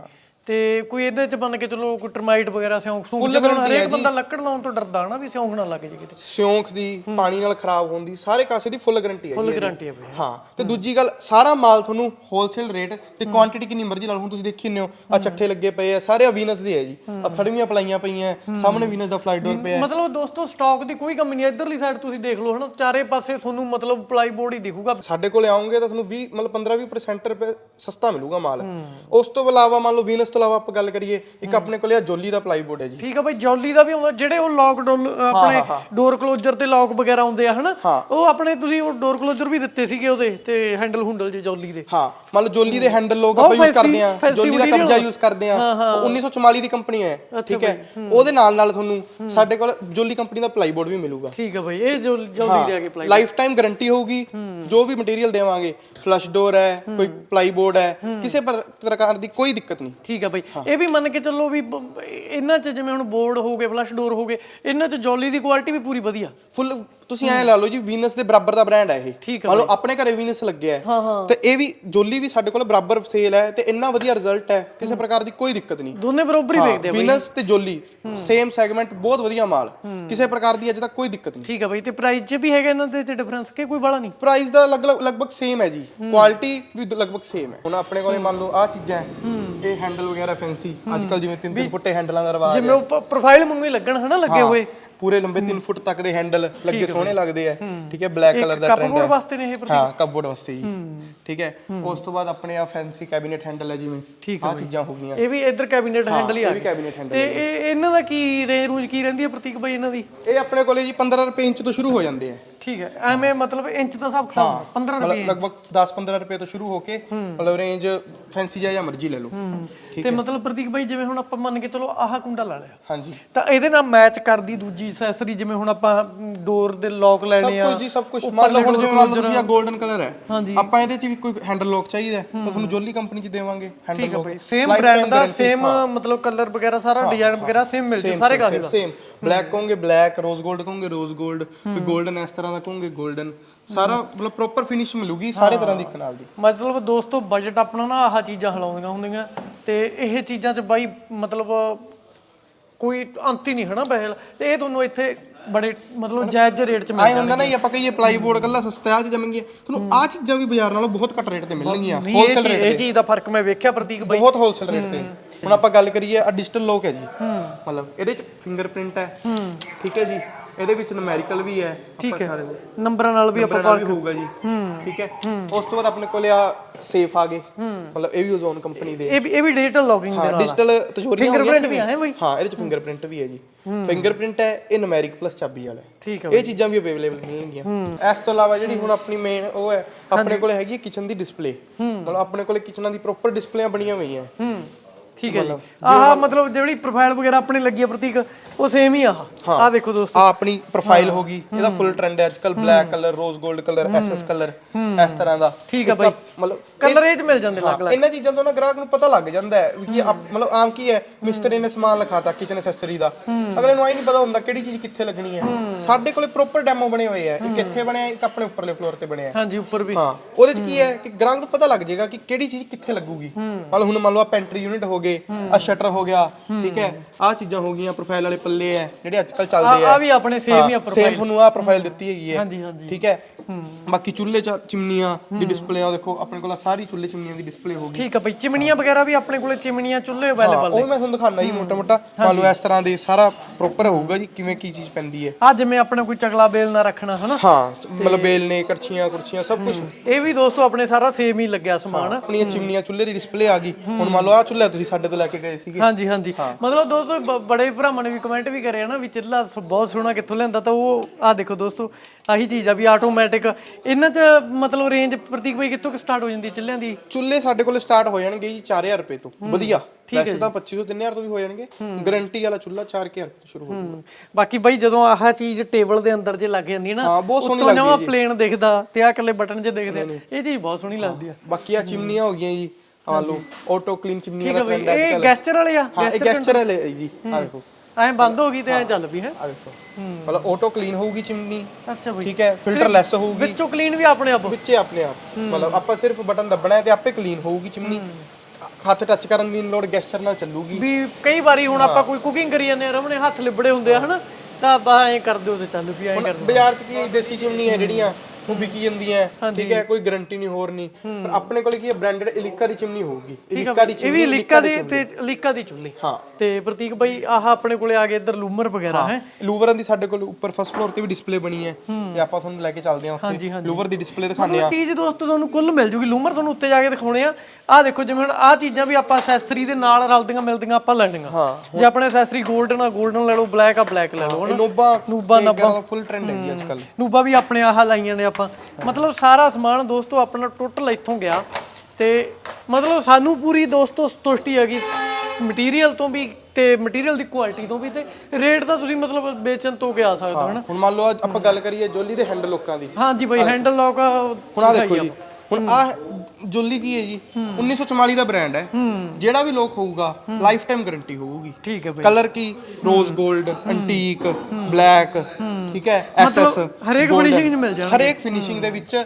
ਤੇ ਕੋਈ ਇਹਦੇ ਚ ਮੰਨ ਕੇ ਚੱਲੋ ਕੋਈ ਟਰਮਾਈਟ ਵਗੈਰਾ ਸਿਉਂਖ ਸੂਖ ਜਿਵੇਂ ਹੁਣ ਹਰੇਕ ਬੰਦਾ ਲੱਕੜ ਲਾਉਣ ਤੋਂ ਡਰਦਾ ਹਨਾ ਵੀ ਸਿਉਂਖ ਨਾ ਲੱਗ ਜੇ ਕਿਤੇ। ਸਿਉਂਖ ਦੀ ਪਾਣੀ ਨਾਲ ਖਰਾਬ ਹੋਣ ਦੀ ਸਾਰੇ ਕਾਸੇ ਦੀ ਫੁੱਲ ਗਾਰੰਟੀ ਹੈ ਫੁੱਲ। ਗਾਰੰਟੀ ਹੈ ਬਈ। ਹਾਂ ਤੇ ਦੂਜੀ ਗੱਲ ਸਾਰਾ ਮਾਲ ਤੁਹਾਨੂੰ ਹੋਲਸੇਲ ਰੇਟ ਤੇ ਕੁਆਂਟੀਟੀ ਕਿੰਨੀ ਮਰਜ਼ੀ ਲਾ ਲਓ ਹੁਣ ਤੁਸੀਂ ਦੇਖੀ ਹੁੰਦੇ ਹੋ ਆ ਚੱਠੇ ਲੱਗੇ ਪਏ ਆ ਸਾਰੇ ਵੀਨਸ ਦੇ ਆ ਜੀ। ਆ ਫੜਵੀਆਂ ਪਲਾਈਆਂ ਪਈਆਂ ਸਾਹਮਣੇ ਵੀਨਸ ਦਾ ਫਲਾਈਟ ਡੋਰ ਪਿਆ ਮਤਲਬ ਦੋਸਤੋ ਸਟਾਕ ਦੀ ਕੋਈ ਕਮੀ ਨਹੀਂ ਹੈ। ਇੱਧਰਲੀ ਸਾਈਡ ਤੁਸੀਂ ਦੇਖ ਲਓ ਹਨਾ ਚਾਰੇ ਪਾਸੇ ਤੁਹਾਨੂੰ ਮਤਲਬ ਪਲਾਈਬੋਰਡ ਹੀ ਦਿਖੂਗਾ। ਸਾਡੇ ਕੋਲੇ ਆਉਂਗੇ ਤਾਂ ਤੁਹਾਨੂੰ 20 ਮਤਲਬ 15-20% ਰੁਪਏ ਸਸਤਾ ਮਿਲੂਗਾ ਮਾਲ। ਉਸ ਤੋਂ ਇਲਾਵਾ ਮੰਨ ਲਓ ਵੀਨਸ ਤੋਂ ਇਲਾਵਾ ਆਪਾਂ ਗੱਲ ਕਰੀਏ ਇੱਕ ਆਪਣੇ ਕੋਲੇ ਆ ਜੋਲੀ ਦਾ ਪਲਾਈਬੋਰਡ ਹੈ ਜੀ। ਠੀਕ ਆ ਬਈ ਜੌਲੀ ਦਾ ਵੀ ਆਉਂਦਾ ਜਿਹੜੇ ਉਹ ਲੌਕ ਡੋਰ ਆਪਣੇ ਡੋਰ ਕਲੋਜ਼ਰ ਤੇ ਲੌਕ ਵਗੈਰਾ ਆਉਂਦੇ ਆ ਹਨਾ? ਉਹ ਆਪਣੇ ਤੁਸੀਂ ਉਹ ਡੋਰ ਕਲੋਜ਼ਰ ਵੀ ਦਿੱਤੇ ਸੀਗੇ ਉਹਦੇ ਤੇ ਹੈਂਡਲ ਹੁੰਡਲ ਜੇ ਜੌਲੀ ਦੇ। ਹਾਂ ਮੰਨ ਲਓ ਜੋਲੀ ਦੇ ਹੈਂਡਲ ਲੋਕ ਆਪਾਂ ਯੂਜ਼ ਕਰਦੇ ਆ ਜੋਲੀ ਦਾ ਕਬਜਾ ਯੂਜ਼ ਕਰਦੇ ਆ। ਉਹ 1944 ਦੀ ਕੰਪਨੀ ਹੈ ਠੀਕ ਹੈ। ਉਹਦੇ ਨਾਲ ਨਾਲ ਤੁਹਾਨੂੰ ਸਾਡੇ ਕੋਲ ਜੋਲੀ ਕੰਪਨੀ ਦਾ ਪਲਾਈਬੋਰਡ ਵੀ ਮਿਲੂਗਾ। ਠੀਕ ਆ ਬਈ ਇਹ ਜੋ ਜੌਲੀ ਦੇ ਆ ਕੇ ਪਲਾਈ ਲਾਈਫ ਟਾਈਮ ਗਾਰੰਟੀ ਹੋਊਗੀ ਜੋ ਵੀ ਮਟੀਰੀਅਲ ਦੇਵਾਂਗੇ ਫਲਸ਼ ਡੋਰ ਹੈ ਕੋਈ ਪਲਾਈਬੋਰਡ ਹੈ। ਕਿਸੇ ਪਰ- ਪ੍ਰਕਾਰ ਦੀ ਕੋਈ ਦਿੱਕਤ ਨਹੀਂ। ਠੀਕ ਆ ਬਈ। ਇਹ ਵੀ ਮੰਨ ਕੇ ਚੱਲੋ ਵੀ ਬ- ਇਹਨਾਂ ਚ ਜਿਵੇਂ ਹੁਣ ਬੋਰਡ ਹੋਗੇ ਫਲਸ਼ ਡੋਰ ਹੋਗੇ ਇਹਨਾਂ ਚ ਜੌਲੀ ਦੀ ਕੁਆਲਿਟੀ ਵੀ ਪੂਰੀ ਵਧੀਆ। ਫੁੱਲ ਤੁਸੀਂ ਐਂ ਲਾ ਲਓ ਜੀ ਵੀਨਸ ਦੇ ਬਰਾਬਰ ਦਾ ਬ੍ਰਾਂਡ ਹੈ ਇਹ। ਮੰਨ ਲਓ ਆਪਣੇ ਘਰੇ ਵੀਨਸ ਲੱਗਿਆ ਹੈ। ਤੇ ਇਹ ਵੀ ਜੋਲੀ ਵੀ ਸਾਡੇ ਕੋਲ ਬਰਾਬਰ ਸੇਲ ਹੈ ਤੇ ਇੰਨਾ ਵਧੀਆ ਰਿਜ਼ਲਟ ਹੈ ਕਿਸੇ ਪ੍ਰਕਾਰ ਦੀ ਕੋਈ ਦਿੱਕਤ ਨਹੀਂ। ਦੋਨੇ ਬਰੋਬਰ ਹੀ ਵੇਚਦੇ ਆ ਵੀਨਸ ਤੇ ਜੋਲੀ ਸੇਮ ਸੈਗਮੈਂਟ ਬਹੁਤ ਵਧੀਆ ਮਾਲ। ਕਿਸੇ ਪ੍ਰਕਾਰ ਦੀ ਅਜੇ ਤੱਕ ਕੋਈ ਦਿੱਕਤ ਨਹੀਂ। ਠੀਕ ਆ ਬਾਈ ਤੇ ਪ੍ਰਾਈਸ 'ਚ ਵੀ ਹੈਗਾ ਇਹਨਾਂ ਦੇ ਤੇ ਡਿਫਰੈਂਸ ਕਿ ਕੋਈ ਬੜਾ ਨਹੀਂ? ਪ੍ਰਾਈਸ ਦਾ ਲਗਭਗ ਲਗਭਗ ਸੇਮ ਹੈ ਜੀ। ਕੁਆਲਿਟੀ ਵੀ ਲਗਭਗ ਸੇਮ ਹੈ। ਹੁਣ ਆਪਣੇ ਕੋਲੇ ਮੰਨ ਲਓ ਆਹ ਚੀਜ਼ਾਂ ਹੈ। ਇਹ ਹੈਂਡਲ ਵਗੈਰਾ ਫੈਂਸੀ ਅੱਜ ਕੱਲ ਜਿਵੇਂ 3-3 ਫੁੱਟੇ ਹੈਂਡਲਾਂ ਦਾ ਰਿਵਾਜ ਜਿਵੇਂ ਪ੍ਰੋਫਾਈਲ ਵਾਂਗੂ ਹੀ ਲੱਗਣ ਹਨਾ ਲੱਗੇ ਹੋਏ। ਪੂਰੇ ਲੰਬੇ 3 ਫੁੱਟ ਤੱਕ ਦੇ ਹੈਂਡਲ ਲੱਗੇ ਸੋਹਣੇ ਲੱਗਦੇ ਆ। ਠੀਕ ਹੈ ਬਲੈਕ ਕਲਰ ਦਾ ਟ੍ਰੈਂਡ ਕੱਪਬੋਰਡ ਹੈ ਵਾਸਤੇ ਨੇ ਇਹ ਪਰ- ਹਾਂ ਕਪਬੋਰਡ ਵਾਸਤੇ ਜੀ। ਠੀਕ ਹੈ ਉਸ ਤੋਂ ਬਾਅਦ ਆਪਣੇ ਆ ਫੈਂਸੀ ਕੈਬਿਨੇਟ ਹੈਂਡਲ ਹੈ ਜਿਵੇਂ। ਆਹ ਚੀਜ਼ਾਂ ਹੋ ਗਈਆਂ। ਇਹ ਵੀ ਇੱਧਰ ਕੈਬਿਨੇਟ ਹੈਂਡਲ ਹੀ ਆ ਇਹ ਵੀ ਕੈਬਿਨੇਟ ਹੈਂਡਲ ਤੇ ਇਹ ਇਹਨਾਂ ਦਾ ਕੀ ਰੇਂਜ ਰੂੰਜ ਕੀ ਰਹਿੰਦੀ ਹੈ ਪ੍ਰਤੀਕ ਬਾਈ ਇਹਨਾਂ ਦੀ? ਇਹ ਆਪਣੇ ਕੋਲੇ ਜੀ 15 ਰੁਪਏ ਇੰਚ ਤੋਂ ਸ਼ੁਰੂ ਹੋ ਜਾਂਦੇ ਆ। ਠੀਕ ਹੈ ਐਵੇਂ ਮਤਲਬ ਇੰਚ ਦਾ ਹਿਸਾਬ ਕਿਤਾਬ 15 ਰੁਪਏ ਲਗਭਗ 10-15 ਰੁਪਏ ਤੋਂ ਸ਼ੁਰੂ ਹੋ ਕੇ ਮਤਲਬ ਰੇਂਜ ਫੈਂਸੀ ਜਾਂ ਮਰਜ਼ੀ ਲੈ ਲਓ। ਤੇ ਮਤਲਬ ਪ੍ਰਤੀਕ ਭਾਈ ਜਿਵੇਂ ਹੁਣ ਆਪਾਂ ਮੰਨ ਕੇ ਚਲੋ ਆਹ ਕੁੰਡਾ ਲਾ ਲਿਆ। ਹਾਂਜੀ। ਤਾਂ ਇਹਦੇ ਨਾਲ ਮੈਚ ਕਰਦੀ ਦੂਜੀ ਐਕਸੈਸਰੀ ਜਿਵੇਂ ਹੁਣ ਆਪਾਂ ਡੋਰ ਦੇ ਲੌਕ ਲੈਣੇ ਆ ਸਭ ਕੁਝ ਜੀ ਸਭ ਕੁਝ। ਮੰਨ ਲਓ ਹੁਣ ਜਿਵੇਂ ਮੰਨ ਲਓ ਤੁਸੀਂ ਆ 골ਡਨ ਕਲਰ ਹੈ। ਆਪਾਂ ਇਹਦੇ ਚ ਵੀ ਕੋਈ ਹੈਂਡਲ ਲੌਕ ਚਾਹੀਦਾ ਤਾਂ ਤੁਹਾਨੂੰ ਜੋਲੀ ਕੰਪਨੀ ਚ ਦੇਵਾਂਗੇ ਹੈਂਡਲ ਲੌਕ ਸੇਮ ਬ੍ਰਾਂਡ ਦਾ ਸੇਮ ਮਤਲਬ ਕਲਰ ਵਗੈਰਾ ਸਾਰਾ ਡਿਜ਼ਾਈਨ ਵਗੈਰਾ ਸੇਮ ਮਿਲ ਜੂ ਸਾਰੇ ਕਾਹਦੇ ਸੇਮ ਬਲੈਕ ਕਹੋਗੇ ਬਲੈਕ ਰੋਜ਼ ਗੋਲਡ ਕਹੋਗੇ ਰੋਜ਼ ਗੋਲਡ ਕੋਈ 골ਡਨ ਇਸ ਤਰ੍ਹਾਂ ਦਾ ਕਹੋਗੇ 골ਡਨ ਸਾਰਾ ਮਤਲਬ ਪ੍ਰੋਪਰ ਫਿਨਿਸ਼ ਮਿਲੂਗੀ ਸਾਰੇ ਤਰ੍ਹਾਂ ਦੀ ਕਨਾਲ ਦੀ। ਮਤਲਬ ਦੋਸਤੋ ਬਜਟ ਆਪਣਾ ਨਾ ਆਹ ਚੀਜ਼ਾਂ ਹਲਾਉਂਦੀਆਂ ਹੁੰਦੀਆਂ। ਤੇ ਇਹ ਚੀਜ਼ਾਂ 'ਚ ਬਾਈ ਮਤਲਬ ਕੋਈ ਅੰਤ ਹੀ ਨਹੀਂ ਹਨਾ ਬਹਿਲ। ਤੇ ਇਹ ਤੁਹਾਨੂੰ ਇੱਥੇ ਬੜੇ ਮਤਲਬ ਜਾਇਜ਼ ਰੇਟ 'ਚ ਮਿਲ ਆਏ ਹੁੰਦਾ ਨਾ ਜੀ ਆਪਾਂ ਕਹੀਏ ਪਲਾਈ ਬੋਰਡ ਕੱਲਾ ਸਸਤਾ ਆ ਚ ਜਮਣਗੀਆਂ ਤੁਹਾਨੂੰ ਆ ਚੀਜ਼ਾਂ ਵੀ ਬਾਜ਼ਾਰ ਨਾਲੋਂ ਬਹੁਤ ਘੱਟ ਰੇਟ ਤੇ ਮਿਲਣਗੀਆਂ ਨਹੀਂ, ਇਹ ਚੀਜ਼- ਇਹ ਚੀਜ਼ ਦਾ ਫ਼ਰਕ ਮੈਂ ਵੇਖਿਆ ਪ੍ਰਤੀਕ ਬਾਈ। ਬਹੁਤ ਹੋਲਸੇਲ ਰੇਟ ਤੇ। ਹੁਣ ਆਪਾਂ ਗੱਲ ਕਰੀਏ ਆ ਡਿਜੀਟਲ ਲੋਕ ਹੈ ਜੀ। ਮਤਲਬ ਇਹਦੇ ਚ ਫਿੰਗਰਪ੍ਰਿੰਟ ਹੈ। ਠੀਕ ਹੈ ਜੀ। ਇਹਦੇ ਵਿੱਚ ਨੂਮੈਰੀਕਲ ਵੀ ਹੈ ਠੀਕ ਹੈ। ਨੰਬਰਾਂ ਨਾਲ ਵੀ ਆਪਾਂ ਵੀ ਹੋਊਗਾ ਜੀ। ਠੀਕ ਹੈ। ਉਸ ਤੋਂ ਬਾਅਦ ਆਪਣੇ ਕੋਲੇ ਆ ਸੇਫ ਆ ਗਏ। ਮਤਲਬ ਇਹ ਵੀ ਓਜ਼ੋਨ ਕੰਪਨੀ ਦੇ। ਇਹ ਵੀ ਇਹ ਵੀ ਡਿਜੀਟਲ ਲੌਗਿੰਗ ਦੇ ਹਾਂ ਨਾਲ ਡਿਜੀਟਲ ਤਜੋਰੀਆਂ Fingerprint ਵੀ ਆਏ ਬਈ? ਹਾਂ ਇਹਦੇ ਚ ਫਿੰਗਰਪ੍ਰਿੰਟ ਵੀ ਹੈ ਜੀ। ਫਿੰਗਰਪ੍ਰਿੰਟ ਹੈ ਇਹ ਨੂਮੈਰਿਕ ਪਲੱਸ ਚਾਬੀ ਵਾਲਾ ਠੀਕ ਹੈ ਇਹ ਚੀਜ਼ਾਂ ਵੀ ਅਵੇਲੇਬਲ ਮਿਲਣਗੀਆਂ ਇਸ ਤੋਂ ਇਲਾਵਾ ਜਿਹੜੀ ਹੁਣ ਆਪਣੀ ਮੇਨ ਉਹ ਹੈ ਆਪਣੇ ਕੋਲੇ ਹੈਗੀ ਹੈ ਕਿਚਨ ਦੀ ਡਿਸਪਲੇ ਮਤਲਬ ਆਪਣੇ ਕੋਲੇ ਕਿਚਨਾਂ ਦੀ ਪ੍ਰੋਪਰ ਡਿਸਪਲੇਆਂ ਬਣੀਆਂ ਹੋਈਆਂ। ਹੂੰ। ਠੀਕ ਹੈ ਜੀ। ਆਹ ਮਤਲਬ ਜਿਹੜੀ ਪ੍ਰੋਫਾਈਲ ਵਗੈਰਾ ਆਪਣੀ ਲੱਗੀ ਆ ਪ੍ਰਤੀਕ ਉਹ ਸੇਮ ਹੀ ਆ। ਆਹ ਦੇਖੋ ਦੋਸਤੋ। ਆ ਆਪਣੀ ਪ੍ਰੋਫਾਈਲ ਹੋਗੀ ਇਹਦਾ ਫੁੱਲ ਟ੍ਰੈਂਡ ਹੈ ਅੱਜਕੱਲ ਬਲੈਕ ਕਲਰ ਰੋਜ਼ 골ਡ ਕਲਰ ਐਸਐਸ ਕਲਰ ਇਸ ਤਰ੍ਹਾਂ ਦਾ। ਠੀਕ ਹੈ ਬਾਈ। ਮਤਲਬ ਕਲਰ ਇਹ 'ਚ ਮਿਲ ਜਾਂਦੇ ਲੱਗ ਲੱਗ ਇਹਨਾਂ ਚੀਜ਼ਾਂ ਤੋਂ ਨਾ ਗ੍ਰਾਹਕ ਨੂੰ ਪਤਾ ਲੱਗ ਜਾਂਦਾ ਹੈ ਕੀ ਮਤਲਬ ਆਮ ਕੀ ਹੈ? ਮਿਸਤਰੀ ਨੇ ਸਮਾਨ ਲਿਖਾਤਾ ਕਿਚਨ ਐਕਸੈਸਰੀ ਦਾ। ਅਗਲੇ ਨੂੰ ਆਈ ਨਹੀਂ ਪਤਾ ਹੁੰਦਾ ਕਿਹੜੀ ਚੀਜ਼ ਕਿੱਥੇ ਲੱਗਣੀ ਹੈ। ਸਾਡੇ ਕੋਲੇ ਪ੍ਰੋਪਰ ਡੈਮੋ ਬਣੇ ਹੋਏ ਆ। ਇੱਕ ਇੱਥੇ ਬਣਿਆ ਇੱਕ ਆਪਣੇ ਉੱਪਰਲੇ ਫਲੋਰ ਤੇ ਬਣਿਆ। ਹਾਂਜੀ ਉੱਪਰ ਵੀ। ਹਾਂ ਉਹਦੇ ਚ ਕੀ ਹੈ। ਕਿ ਗ੍ਰਾਹਕ ਨੂੰ ਪਤਾ ਲੱਗ ਜਾਏਗਾ ਕਿ ਕਿਹੜੀ ਚੀਜ਼ ਕਿੱਥੇ ਲੱਗੂਗੀ। ਮੰਨ ਲਓ ਹੁਣ ਮੰਨ ਲਓ ਆ ਪੈਂਟਰੀ ਯੂਨਿਟ ਹੋ ਗਏ ਆ ਸ਼ਟਰ ਹੋ ਗਿਆ ਠੀਕ ਹੈ। ਆ ਚੀਜ਼ਾਂ ਹੋ ਗਈਆਂ ਪ੍ਰੋਫਾਈਲ ਵਾਲੇ ਪੱਲੇ ਆ ਜਿਹੜੇ ਅੱਜ ਕੱਲ ਚੱਲਦੇ ਆ ਆ ਵੀ ਆਪਣੇ ਸੇਮ ਹੀ ਆ ਸੇਮ ਤੁਹਾਨੂੰ ਆ ਪ੍ਰੋਫਾਈਲ ਦਿੱਤੀ ਹੈਗੀ ਹੈ ਹਾਂਜੀ ਹਾਂਜੀ। ਠੀਕ ਹੈ। ਬਾਕੀ ਚੁੱਲ੍ਹੇ ਚ ਚਿਮਨੀਆਂ ਦੀ ਡਿਸਪਲੇ ਆ ਦੇਖੋ ਆਪਣੇ ਕੋਲ ਆਹ ਸਾਰੀ ਚੁੱਲ੍ਹੇ ਚਿਮਨੀਆਂ ਦੀ ਡਿਸਪਲੇ ਹੋ ਗਈ। ਠੀਕ ਆ ਬਈ ਚਿਮਨੀਆਂ ਵਗੈਰਾ ਵੀ ਆਪਣੇ ਕੋਲੇ ਚਿਮਨੀਆਂ ਚੁੱਲ੍ਹੇ ਅਵੇਲੇਬਲ ਉਹ ਮੈਂ ਤੁਹਾਨੂੰ ਦਿਖਾਣਾ ਜੀ ਮੋਟਾ ਮੋਟਾ ਮੰਨ ਲਓ ਇਸ ਤਰ੍ਹਾਂ ਦੇ ਸਾਰਾ ਪ੍ਰੋਪਰ ਹੋਊਗਾ ਜੀ ਕਿਵੇਂ ਕੀ ਚੀਜ਼ ਪੈਂਦੀ ਹੈ। ਆ ਜਿਵੇਂ ਆਪਣੇ ਕੋਈ ਚਗਲਾ ਬੇਲ ਨਾ ਰੱਖਣਾ ਹਨਾ? ਹਾਂ ਮਤਲਬ ਬੇਲਨੇ ਕੜਛੀਆਂ ਕੁਰਛੀਆਂ ਸਭ ਕੁਝ ਇਹ ਵੀ ਦੋਸਤੋ ਆਪਣੇ ਸਾਰਾ ਸੇਮ ਹੀ ਲੱਗਿਆ ਸਮਾਨ। ਆਪਣੀਆਂ ਚਿਮਨੀਆਂ ਚੁੱਲ੍ਹੇ ਦੀ ਡਿਸਪਲੇ ਆ ਗਈ। ਹੁਣ ਮੰਨ ਲਓ ਆ ਚੁੱਲ੍ਹਾ ਤੁਸੀਂ ਸਾਡੇ ਤੋਂ ਲੈ ਕੇ ਗਏ ਸੀਗੇ। ਹਾਂਜੀ ਹਾਂਜੀ। ਮਤਲਬ ਦੋਸਤੋ ਬ- ਬੜੇ ਭਰਾਵਾਂ ਨੇ ਵੀ ਕਮੈਂਟ ਵੀ ਕਰੇ ਨਾ ਵੀ ਚਿੱਲਾ ਸ- ਬਹੁਤ ਸੋਹਣਾ ਕਿੱਥੋਂ ਲਿਆਂਦਾ ਤਾਂ ਉਹ ਆ ਦੇਖੋ ਦੋਸਤੋ ਆਹੀ ਚੀਜ਼ ਆ ਵੀ ਆਟੋਮੈਟਿਕ ਇਹਨਾਂ 'ਚ ਮਤਲਬ ਰੇਂਜ ਪ੍ਰਤੀਕ ਬਈ ਕਿੱਥੋਂ ਕਿ ਸਟਾਰਟ ਹੋ ਜਾਂਦੀ ਹੈ ਚਿੱਲਿਆਂ ਦੀ? ਚੁੱਲ੍ਹੇ ਸਾਡੇ ਕੋਲ ਸਟਾਰਟ ਹੋ ਜਾਣਗੇ ਜੀ 4000 ਰੁਪਏ ਤੋਂ। ਵਧੀਆ। ਵੈਸੇ ਤਾਂ 2500 3000 ਤੋਂ ਵੀ ਹੋ ਜਾਣਗੇ। ਗਾਰੰਟੀ ਵਾਲਾ ਚੁੱਲ੍ਹਾ 4000 ਰੁਪਏ ਤੋਂ ਸ਼ੁਰੂ ਹੋ ਜਾਊਗਾ। ਬਾਕੀ ਬਈ ਜਦੋਂ ਆਹ ਚੀਜ਼ ਟੇਬਲ ਦੇ ਅੰਦਰ ਜੇ ਲੱਗ ਜਾਂਦੀ ਹੈ ਨਾ ਹਾਂ, ਬਹੁਤ ਸੋਹਣੀ ਲੱਗਦੀ ਨਵਾਂ ਪਲੇਨ ਦਿਖਦਾ ਤੇ ਆ ਇਕੱਲੇ ਬਟਨ ਜੇ ਦਿਖਦੇ। ਇਹ ਚੀਜ਼ ਬਹੁਤ ਸੋਹਣੀ ਲੱਗਦੀ ਆ। ਬਾਕੀ ਆ ਚਿਮਨੀਆਂ ਹੋ ਗਈਆਂ ਜੀ ਆ ਲਓ ਆਟੋ ਕਲੀਨ ਚਿਮਨੀਆਂ ਦਾ ਹੈ trend ਹੈ ਇਹ ਗੈਸਚਰ ਵਾਲੇ ਆ ਹਾਂ ਇਹ ਗੈਸਚਰ ਵਾਲੇ ਹੈ ਜੀ ਆ ਦੇਖੋ। ਐਂ ਬੰਦ ਹੋ ਗਈ ਤੇ ਐਂ ਚੱਲ ਪਈ ਹੈ। ਆ ਦੇਖੋ। ਮਤਲਬ ਆਟੋ ਕਲੀਨ ਹੋਊਗੀ ਚਿਮਨੀ ਅੱਛਾ ਬਈ। ਠੀਕ ਹੈ ਫਿਲਟਰ ਲੈਸ ਹੋਊਗੀ। ਵਿੱਚੋਂ ਕਲੀਨ ਵੀ ਆਪਣੇ ਆਪ। ਵਿੱਚੇ ਆਪਣੇ ਆਪ। ਮਤਲਬ ਆਪਾਂ ਸਿਰਫ ਬਟਨ ਦੱਬਣਾ ਹੈ ਤੇ ਆਪੇ ਕਲੀਨ ਹੋਊਗੀ ਚਿਮਨੀ ਹੱਥ ਟੱਚ ਕਰਨ ਦੀ ਨੀ ਲੋੜ ਗੈਸਚਰ ਨਾਲ ਚੱਲੂਗੀ। ਵੀ ਕਈ ਵਾਰੀ ਹੁਣ ਆਪਾਂ ਕੋਈ ਕੁਕਿੰਗ ਕਰੀ ਜਾਂਦੇ ਆ ਰਮਣੇ ਹੱਥ ਲਿਬੜੇ ਹੁੰਦੇ ਆ ਹਨਾ? ਤਾਂ ਆਪਾਂ ਐਂ ਕਰ ਦਿਓ ਤੇ ਚੱਲ ਵੀ ਐਂ ਕਰ ਦਿਓ ਬਾਜ਼ਾਰ 'ਚ ਕੀ ਦੇਸੀ ਚਿਮਨੀ ਹੈ ਜਿਹੜੀਆਂ? ਉਹ ਵਿਕੀ ਜਾਂਦੀਆਂ ਠੀਕ ਹੈ ਕੋਈ ਗਾਰੰਟੀ ਨਹੀਂ ਹੋਰ ਨਹੀਂ। ਪਰ ਆਪਣੇ ਕੋਲ ਕੀ ਹੈ ਬ੍ਰਾਂਡਡ ਇਲਿਕਾ ਦੀ ਚਿਮਨੀ ਹੋਊਗੀ। ਇਲਿਕਾ ਦੀ ਇਹ ਚਿਮਨੀ ਵੀ ਲੀਕਾ ਦੀ ਤੇ ਲੀਕਾ ਦੀ ਚੁੱਲ੍ਹੀ ਹਾਂ। ਤੇ ਪ੍ਰਤੀਕ ਬਾਈ ਆਹ ਆਪਣੇ ਕੋਲੇ ਆ ਗਏ ਇੱਧਰ ਲੂਮਰ ਵਗੈਰਾ ਹੈ। ਲੂਵਰਾਂ ਦੀ ਸਾਡੇ ਕੋਲ ਉੱਪਰ ਫਸਟ ਫਲੋਰ ਤੇ ਵੀ ਡਿਸਪਲੇ ਬਣੀ ਹੈ। ਤੇ ਆਪਾਂ ਤੁਹਾਨੂੰ ਲੈ ਕੇ ਚੱਲਦੇ ਹਾਂ ਉੱਥੇ। ਲੂਵਰ ਦੀ ਡਿਸਪਲੇ ਦਿਖਾਉਂਦੇ ਉਹ ਚੀਜ਼ ਦੋਸਤੋ ਤੁਹਾਨੂੰ ਕੁੱਲ ਮਿਲ ਜੂਗੀ। ਲੂਮਰ ਤੁਹਾਨੂੰ ਉੱਤੇ ਜਾ ਕੇ ਦਿਖਾਉਣੇ ਆ। ਆਹ ਦੇਖੋ ਜਿਵੇਂ ਹੁਣ ਆਹ ਚੀਜ਼ਾਂ ਵੀ ਆਪਾਂ ਅਸੈਸਰੀ ਦੇ ਨਾਲ ਰਲਦੀਆਂ ਮਿਲਦੀਆਂ ਆਪਾਂ ਲੈਣੀਆਂ। ਜੇ ਆਪਣੇ ਅਸੈਸਰੀ 골ਡਨ ਆ 골ਡਨ ਲੈ ਲਓ ਬਲੈਕ ਆ ਬਲੈਕ ਲੈ ਲਓ ਇਹ ਨੋਬਾ ਨੂਬਾ ਫੁੱਲ ਟ੍ਰੈਂਡ ਹੈ। ਜੀ ਅੱਜ ਕੱਲ ਨੂਬਾ ਵੀ ਆਪਣੇ ਆਹ ਲਾਈਆਂ ਨੇ ਆਪਾਂ ਮਤਲਬ ਸਾਰਾ ਸਮਾਨ ਦੋਸਤੋ ਆਪਣਾ ਟੋਟਲ ਇੱਥੋਂ ਗਿਆ ਤੇ ਮਤਲਬ ਸਾਨੂੰ ਪੂਰੀ ਦੋਸਤੋ ਸੰਤੁਸ਼ਟੀ ਹੈਗੀ ਮਟੀਰੀਅਲ ਤੋਂ ਵੀ ਤੇ ਮਟੀਰੀਅਲ ਦੀ ਕੁਆਲਿਟੀ ਤੋਂ ਵੀ ਤੇ ਰੇਟ ਤਾਂ ਤੁਸੀਂ ਮਤਲਬ ਵੇਚਣ ਤੋਂ ਕੇ ਆ ਸਕਦੇ ਹੋ ਹਨਾ? ਹੁਣ ਮੰਨ ਲਓ ਅੱਜ ਆਪਾਂ ਗੱਲ ਕਰੀਏ ਜੋਲੀ ਦੇ ਹੈਂਡਲ ਲੋਕਾਂ ਦੀ। ਹਾਂਜੀ ਬਾਈ ਹੈਂਡਲ ਲੌਕ ਹੁਣ ਆ ਦੇਖੋ ਜੀ। ਹੁਣ ਆ ਜੁੱਲੀ ਕੀ ਹੈ ਜੀ? 1944 ਦਾ ਬ੍ਰਾਂਡ ਹੈ। ਜਿਹੜਾ ਵੀ ਲੋਕ ਹੋਊਗਾ ਲਾਈਫ ਟਾਈਮ ਗਾਰੰਟੀ ਹੋਊਗੀ। ਠੀਕ ਹੈ ਬਾਈ। ਕਲਰ ਕੀ? ਰੋਜ਼ 골ਡ ਐਂਟੀਕ ਬਲੈਕ ਠੀਕ ਹੈ? ਐਸਐਸ ਹਰੇਕ ਮਿਲ ਜਾਣਗੇ। ਹਰੇਕ ਫਿਨਿਸ਼ਿੰਗ ਦੇ ਵਿੱਚ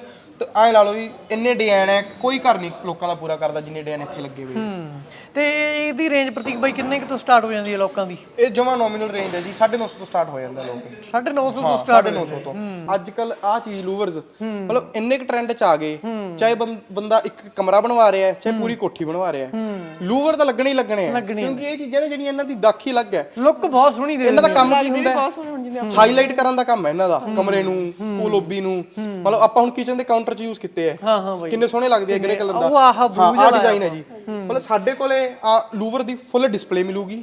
ਤੇ ਐ ਲਾ ਲਓ ਜੀ ਇੰਨੇ ਡਿਜ਼ਾਈਨ ਹੈ ਕੋਈ ਘਰ ਨਹੀਂ ਲੋਕਾਂ ਦਾ ਪੂਰਾ ਕਰਦਾ ਜਿੰਨੇ ਡਿਜ਼ਾਈਨ ਇੱਥੇ ਲੱਗੇ ਹੋਏ। ਆ। ਹੂੰ ਤੇ ਇਹ- ਇਹਦੀ ਰੇਂਜ ਪ੍ਰਤੀਕ ਬਾਈ ਕਿੰਨੇ ਕੁ ਤੋਂ ਸਟਾਰਟ ਹੋ ਜਾਂਦੀ ਹੈ ਲੋਕਾਂ ਦੀ? ਇਹ ਜਮਾ ਨੋਮੀਨਲ ਰੇਂਜ ਹੈ ਜੀ 950 ਤੋਂ ਸਟਾਰਟ ਹੋ ਜਾਂਦਾ ਲੋਕ। 950 ਤੋਂ ਹਾਂ ਸਟਾਰਟ 950 ਤੋਂ। ਅੱਜ ਕੱਲ ਆ ਚੀਜ਼ ਲੂਵਰਸ ਮਤਲਬ ਇੰਨੇ ਕ ਟ੍ਰੈਂਡ ਚ ਆ ਗਏ ਚਾਹੇ ਬੰ- ਬੰਦਾ ਇੱਕ ਕਮਰਾ ਬਣਵਾ ਰਿਹਾ ਹੈ ਚਾਹੇ ਪੂਰੀ ਕੋਠੀ ਬਣਵਾ ਰਿਹਾ ਹੈ। ਲੂਵਰ ਤਾਂ ਲੱਗਣੇ ਹੀ ਲੱਗਣੇ ਆ। ਕਿਉਂਕਿ ਇਹ ਚੀਜ਼ਾਂ ਨੇ ਜਿਹੜੀਆਂ ਇਹਨਾਂ ਦੀ ਦਾਖੀ ਅਲੱਗ ਹੈ। ਲੁੱਕ ਬਹੁਤ ਸੋਹਣੀ ਦੇ ਇਹਨਾਂ ਦਾ ਕੰਮ ਕੀ ਹੁੰਦਾ ਹੈ? ਹਾਈਲਾਈਟ ਕਰਨ ਦਾ ਕੰਮ ਹੈ ਇਹਨਾਂ ਦਾ ਕਮਰੇ ਨੂੰ ਪੂਲ ਲੌਬੀ ਨੂੰ। ਮਤਲਬ ਆਪਾਂ ਹੁਣ ਕਿਚਨ ਦੇ ਕਾਊਂਟਰ 'ਚ ਯੂਜ਼ ਕੀਤੇ ਆ ਹਾਂ ਹਾਂ ਬਾਈ। ਕਿੰਨੇ ਸੋਹਣੇ ਲੱਗਦੇ ਆ ਗ੍ਰੇ ਕਲਰ ਦਾ। ਉਹ ਆਹ ਹਾਂ blue ਆ ਡਿਜ਼ਾਈਨ ਹੈ ਜੀ। ਮਤਲਬ ਸਾਡੇ ਕੋਲੇ ਆ ਲੂਵਰ ਦੀ ਫੁੱਲ ਡਿਸਪਲੇ ਮਿਲੂਗੀ।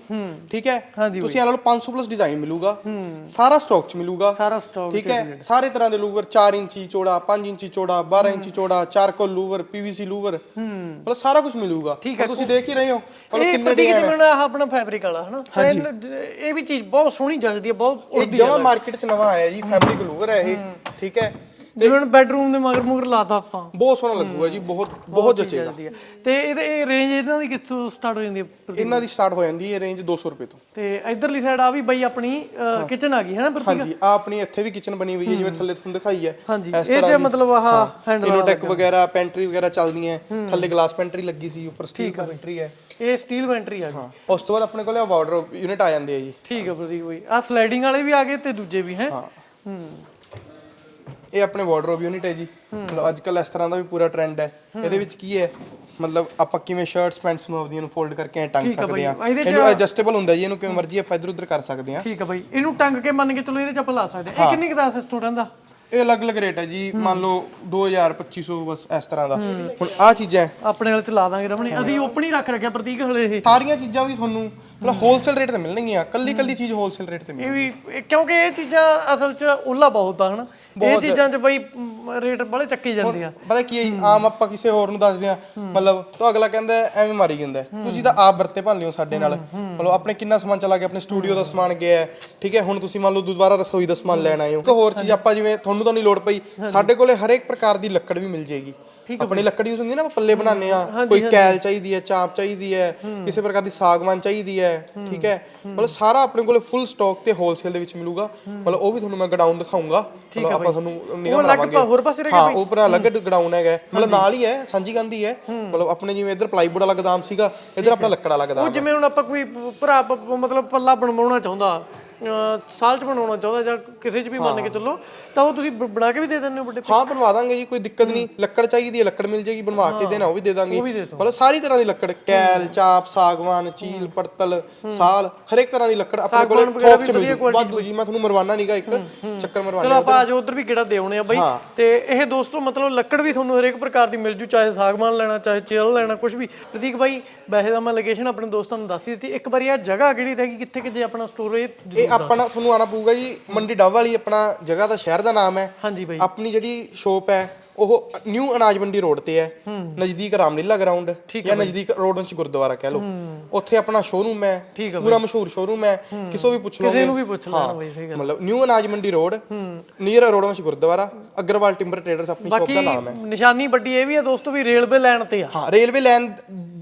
ਠੀਕ ਹੈ ਤੁਸੀਂ ਇਹਨਾਂ ਨੂੰ 500 ਪਲੱਸ ਡਿਜ਼ਾਈਨ ਮਿਲੂਗਾ। ਸਾਰਾ ਸਟਾਕ 'ਚ ਮਿਲੂਗਾ। ਸਾਰਾ ਸਟਾਕ ਠੀਕ ਹੈ ਸਾਰੇ ਤਰ੍ਹਾਂ ਦੇ ਲੂਵਰ 4 ਇੰਚੀ ਚੌੜਾ 5 ਇੰਚੀ ਚੌੜਾ 12 ਇੰਚੀ ਚੌੜਾ ਚਾਰਕੋਲ ਲੂਵਰ ਪੀਵੀਸੀ ਲੂਵਰ। ਮਤਲਬ ਸਾਰਾ ਕੁਝ ਮਿਲੂਗਾ। ਹੁਣ ਤੁਸੀਂ ਦੇਖ ਹੀ ਰਹੇ ਹੋ। ਮਤਲਬ ਇਹ ਕਿੰਨੇ design ਜਿਵੇਂ ਆਹ ਆਪਣਾ ਫੈਬਰਿਕ ਵਾਲਾ ਹਨਾ? ਇਹ- ਇਹ ਵੀ ਚੀਜ਼ ਬਹੁਤ ਸੋਹਣੀ ਜੱਜਦੀ ਹੈ ਬਹੁਤ ਇਹ ਜਮਾ ਮਾਰਕੀਟ 'ਚ ਨਵਾਂ ਆਇਆ ਜੀ ਫੈਬਰਿਕ ਲੂਵਰ ਹੈ ਇਹ। ਠੀਕ ਹੈ ਜਿਵੇਂ ਹੁਣ ਬੈਡਰੂਮ ਦੇ ਮਗਰ ਮੁਗਰ ਲਾਤਾ ਆਪਾਂ। ਬਹੁਤ ਸੋਹਣਾ ਲੱਗੂਗਾ ਜੀ ਬਹੁਤ ਬਹੁਤ ਜਚੇਗਾ। ਤੇ ਇਹਦੇ ਇਹ ਰੇਂਜ ਇਹਨਾਂ ਦੀ ਕਿੱਥੋਂ ਸਟਾਰਟ ਹੋ ਜਾਂਦੀ ਹੈ? ਇਹਨਾਂ ਦੀ ਸਟਾਰਟ ਹੋ ਜਾਂਦੀ ਹੈ ਰੇਂਜ 200 ਰੁਪਏ ਤੋਂ। ਤੇ ਇਧਰਲੀ ਸਾਈਡ ਆ ਵੀ ਬਾਈ ਆਪਣੀ ਕਿਚਨ ਆ ਗਈ ਹੈ ਨਾ ਪ੍ਰਤੀਕ? ਹਾਂਜੀ ਆ ਆਪਣੀ ਇੱਥੇ ਵੀ ਕਿਚਨ ਬਣੀ ਹੋਈ ਹੈ ਜਿਵੇਂ ਥੱਲੇ ਤੁਹਾਨੂੰ ਦਿਖਾਈ ਹੈ। ਹਾਂਜੀ ਇਹ ਜੇ। ਮਤਲਬ ਆਹ ਹੈਂਡਲ ਇਨੋਟੈਕ ਵਗੈਰਾ ਪੈਂਟਰੀ ਵਗੈਰਾ ਚੱਲਦੀਆਂ। ਥੱਲੇ ਗਲਾਸ ਪੈਂਟਰੀ ਲੱਗੀ ਸੀ ਉੱਪਰ ਸਟੀਲ ਪੈਂਟਰੀ ਹੈ। ਇਹ ਸਟੀਲ ਵੈਂਟਰੀ ਆ ਗਈ ਉਸ ਤੋਂ ਬਾਅਦ ਆਪਣੇ ਕੋਲੇ ਵਾਰਡਰੋਬ ਯੂਨਿਟ ਆ ਜਾਂਦੇ ਆ ਜੀ। ਠੀਕ ਹੈ ਪ੍ਰਤੀਕ ਬਾਈ। ਆ ਸਲਾਈਡਿੰਗ ਵਾਲੇ ਵੀ ਆ ਗਏ ਤੇ ਦੂਜੇ ਵੀ ਹੈ। ਹਾਂ। ਇਹ ਆਪਣੇ ਵਾਰਡਰੋਬ ਯੂਨਿਟ ਹੈ ਜੀ। ਮਤਲਬ ਅੱਜ ਕੱਲ ਇਸ ਤਰ੍ਹਾਂ ਦਾ ਵੀ ਪੂਰਾ ਟ੍ਰੈਂਡ ਹੈ। ਇਹਦੇ ਵਿੱਚ ਕੀ ਹੈ? ਮਤਲਬ ਆਪਾਂ ਕਿਵੇਂ ਸ਼ਰਟਸ ਪੈਂਟਸ ਨੂੰ ਆਪਦੀਆਂ ਨੂੰ ਫੋਲਡ ਕਰਕੇ ਐ ਟੰਗ ਸਕਦੇ ਆ 'ਚ- ਇਹਨੂੰ ਐਡਜਸਟੇਬਲ ਹੁੰਦਾ ਜੀ ਇਹਨੂੰ ਕਿਵੇਂ ਮਰਜ਼ੀ ਆਪਾਂ ਇਧਰ ਉਧਰ ਕਰ ਸਕਦੇ ਆ ਠੀਕ ਹੈ ਬਾਈ। ਇਹਨੂੰ ਟੰਗ ਕੇ ਮੰਨ ਕੇ ਚਲੋ ਇਹਦੇ ਚ ਆਪਾਂ ਲਾ ਸਕਦੇ ਹਾਂ। ਇਹ ਕਿੰਨੀ ਕੁ ਦਾ ਸਿਸਟਮ ਰਹਿੰਦਾ ਇਹ ਅਲੱਗ-ਅਲੱਗ ਰੇਟ ਹੈ ਜੀ। ਮੰਨ ਲਓ 2000 2500 ਬਸ ਇਸ ਤਰ੍ਹਾਂ ਦਾ। ਹੁਣ ਆ ਚੀਜ਼ਾਂ ਹੈ। ਆਪਣੇ ਨਾਲ ਚਲਾ ਦਾਂਗੇ ਰਮਣੀ। ਅਸੀਂ ਓਪਨ ਹੀ ਰੱਖ ਰੱਖਿਆ ਪ੍ਰਤੀਕ ਹਲੇ ਇਹ। ਸਾਰੀਆਂ ਚੀਜ਼ਾਂ ਵੀ ਤੁਹਾਨੂੰ ਮਤਲਬ ਹੋਲਸੇਲ ਰੇਟ ਤੇ ਮਿਲਣਗੀਆਂ। ਕੱਲੀ ਕੱਲੀ ਚੀਜ਼ ਹੋਲਸੇਲ ਰੇਟ ਤੇ ਮਿਲ ਇਹ ਵੀ ਕਿਉਂਕਿ ਇਹ ਚੀਜ਼ਾਂ ਅਸਲ 'ਚ ਉੱਲਾ ਬਹੁਤ ਆ ਹਨਾ? ਇਹ ਚੀਜ਼ਾਂ 'ਚ ਬਈ ਰੇਟ ਬੜੇ ਚੱਕੀ ਜਾਂਦੇ ਆ ਪਤਾ ਕੀ ਹੈ ਆਮ ਆਪਾਂ ਕਿਸੇ ਹੋਰ ਨੂੰ ਦੱਸਦੇ ਆ ਮਤਲਬ ਤਾਂ ਅਗਲਾ ਕਹਿੰਦਾ ਐਵੇਂ ਮਾਰੀ ਜਾਂਦਾ। ਤੁਸੀਂ ਤਾਂ ਆਪ ਵਰਤੇ ਭੰਨ ਲਿਓ ਸਾਡੇ ਨਾਲ। ਮਤਲਬ ਆਪਣੇ ਕਿੰਨਾ ਸਮਾਨ ਚਲਾ ਗਿਆ ਆਪਣੇ ਸਟੂਡੀਓ ਦਾ ਸਮਾਨ ਗਿਆ ਠੀਕ ਹੈ ਹੁਣ ਤੁਸੀਂ ਮੰਨ ਲਓ ਦੁਬਾਰਾ ਰਸੋਈ ਦਾ ਸਮਾਨ ਲੈਣ ਆਏ ਹੋ। ਇੱਕ ਹੋਰ ਚੀਜ਼ ਆਪਾਂ ਜਿਵੇਂ ਤੁਹਾਨੂੰ ਤਾਂ ਨਹੀਂ ਲੋੜ ਪਈ ਸਾਡੇ ਕੋਲੇ ਹਰੇਕ ਪ੍ਰਕਾਰ ਦੀ ਲੱਕੜ ਵੀ ਮਿਲ ਜੇਗੀ ਆਪਣੀ ਲੱਕੜ ਯੂਜ਼ ਹੁੰਦੀ ਨਾ ਆਪਾਂ ਪੱਲੇ ਬਣਾਉਂਦੇ ਆ ਕੋਈ ਕੈਲ ਚਾਹੀਦੀ ਹੈ ਚਾਂਪ ਚਾਹੀਦੀ ਹੈ ਕਿਸੇ ਪ੍ਰਕਾਰ ਦੀ ਸਾਗਵਾਨ ਚਾਹੀਦੀ ਹੈ ਠੀਕ ਹੈ। ਮਤਲਬ ਸਾਰਾ ਆਪਣੇ ਕੋਲੇ ਫੁੱਲ ਸਟਾਕ ਤੇ ਹੋਲਸੇਲ ਦੇ ਵਿੱਚ ਮਿਲੂਗਾ। ਮਤਲਬ ਉਹ ਵੀ ਤੁਹਾਨੂੰ ਮੈਂ ਗਡਾਊਨ ਦਿਖਾਉਂਗਾ। ਮਤਲਬ ਆਪਾਂ ਤੁਹਾਨੂੰ ਨਿਗਮ ਲਾਵਾਂਗੇ ਹੋਰ ਪਾਸੇ ਰਹਿ ਹਾਂ ਉਹ ਪੂਰਾ ਅਲੱਗ ਗਡਾਊਨ ਹੈਗਾ। ਮਤਲਬ ਨਾਲ ਹੀ ਹੈ ਸਾਂਝੀ ਗੰਦੀ ਹੈ। ਮਤਲਬ ਆਪਣੇ ਜਿਵੇਂ ਇੱਧਰ ਪਲਾਈਵੁੱਡ ਵਾਲਾ ਗਦਾਮ ਸੀਗਾ ਇੱਧਰ ਆਪਣਾ ਲੱਕੜ ਵਾਲਾ ਉਹ ਗਦਾਮ ਜਿਵੇਂ ਹੁਣ ਆਪਾਂ ਕੋਈ ਭਰਾ ਮਤਲਬ ਪੱਲਾ ਬਣਵਾਉਣਾ ਚਾਹੁੰਦਾ ਸਾਲ 'ਚ ਬਣਾਉਣਾ ਚਾਹੁੰਦਾ ਜਾਂ ਕਿਸੇ 'ਚ ਵੀ ਮੰਨ ਕੇ ਚੱਲੋ ਤਾਂ ਉਹ ਤੁਸੀਂ ਬ- ਬਣਾ ਕੇ ਵੀ ਦੇ ਦਿੰਦੇ ਹੋ ਵੱਡੇ ਹਾਂ ਬਣਵਾ ਦਾਂਗੇ ਜੀ ਕੋਈ ਦਿੱਕਤ ਨਹੀਂ। ਲੱਕੜ ਚਾਹੀਦੀ ਹੈ ਲੱਕੜ ਮਿਲ ਜੇਗੀ ਬਣਵਾ ਕੇ ਦੇਣਾ ਉਹ ਵੀ ਦੇ ਦਾਂਗੇ। ਮਤਲਬ ਸਾਰੀ ਤਰ੍ਹਾਂ ਦੀ ਲੱਕੜ ਕੈਲ ਚਾਂਪ ਸਾਗਵਾਨ ਚੀਲ ਪੜਤਲ ਸਾਲ ਹਰੇਕ ਤਰ੍ਹਾਂ ਦੀ ਲੱਕੜ ਆਪਣੇ ਕੋਲੇ ਥੋਕ ਚ ਮਿਲ ਜੂ। ਵਾਧੂ ਜੀ ਮੈਂ ਤੁਹਾਨੂੰ ਮਰਵਾਨਾ ਨਹੀਂਗਾ ਇੱਕ ਚੱਕਰ ਚਲੋ ਮਰਵਾਨਾ ਆਪਾਂ ਆਜੋ ਉਧਰ ਵੀ ਕਿਹੜਾ ਦੇ ਆਉਣੇ ਆ ਬਾਈ। ਤੇ ਇਹ ਦੋਸਤੋ ਮਤਲਬ ਲੱਕੜ ਵੀ ਤੁਹਾਨੂੰ ਹਰੇਕ ਪ੍ਰਕਾਰ ਦੀ ਮਿਲ ਜੂ ਚਾਹੇ ਸਾਗਵਾਨ ਲੈਣਾ ਚਾਹੇ ਚੇਲ ਲੈਣਾ ਕੁਝ ਵੀ। ਪ੍ਰਤੀਕ ਬਾਈ ਵੈਸੇ ਤਾਂ ਮੈਂ ਲੋਕੇਸ਼ਨ ਆਪਣੇ ਦੋਸਤਾਂ ਨੂੰ ਦੱਸ ਹੀ ਦਿੱਤੀ। ਇੱਕ ਵਾਰੀ ਆ ਜਗ੍ਹਾ ਕਿਹੜੀ ਰਹਿ ਗਈ ਕਿੱਥੇ ਕਿ ਜੇ ਆਪਣਾ ਸਟੋਰ ਇਹ ਇਹ ਆਪਣਾ ਤੁਹਾਨੂੰ ਆਣਾ ਪਊਗਾ ਜੀ ਮੰਡੀ ਡੱਬ ਵਾਲੀ ਆਪਣਾ ਜਗ੍ਹਾ ਦਾ ਸ਼ਹਿਰ ਦਾ ਨਾਮ ਹੈ। ਹਾਂਜੀ ਬਾਈ। ਆਪਣੀ ਜਿਹੜੀ ਸ਼ੋਪ ਹੈ ਉਹ ਨਿਊ ਅਨਾਜ ਮੰਡੀ ਰੋਡ ਤੇ ਹੈ। ਨਜ਼ਦੀਕ ਰਾਮਲੀਲਾ ਗਰਾਊਂਡ ਜਾਂ ਨਜ਼ਦੀਕ ਰੋਡ ਵਿੱਚ ਗੁਰਦੁਆਰਾ ਕਹਿ ਲਓ। ਉੱਥੇ ਆਪਣਾ ਸ਼ੋਰੂਮ ਹੈ ਪੂਰਾ ਮਸ਼ਹੂਰ ਸ਼ੋਰੂਮ ਹੈ। ਕਿਸੇ ਵੀ ਪੁੱਛ ਕਿਸੇ ਨੂੰ ਵੀ ਪੁੱਛ ਲੈਣਾ ਬਾਈ ਸਹੀ ਗੱਲ। ਮਤਲਬ ਨਿਊ ਅਨਾਜ ਮੰਡੀ ਰੋਡ ਨੀਅਰ ਰੋਡ ਵਿੱਚ ਗੁਰਦੁਆਰਾ ਅਗਰਵਾਲ ਟਿੰਬਰ ਟ੍ਰੇਡਰਸ ਆਪਣੀ ਸ਼ੋਪ ਦਾ ਨਾਮ ਹੈ। ਨਿਸ਼ਾਨੀ ਵੱਡੀ ਇਹ ਵੀ ਹੈ ਦੋਸਤੋ ਵੀ ਰੇਲਵੇ ਲਾਈਨ ਤੇ ਆ। ਹਾਂ ਰੇਲਵੇ ਲਾਈਨ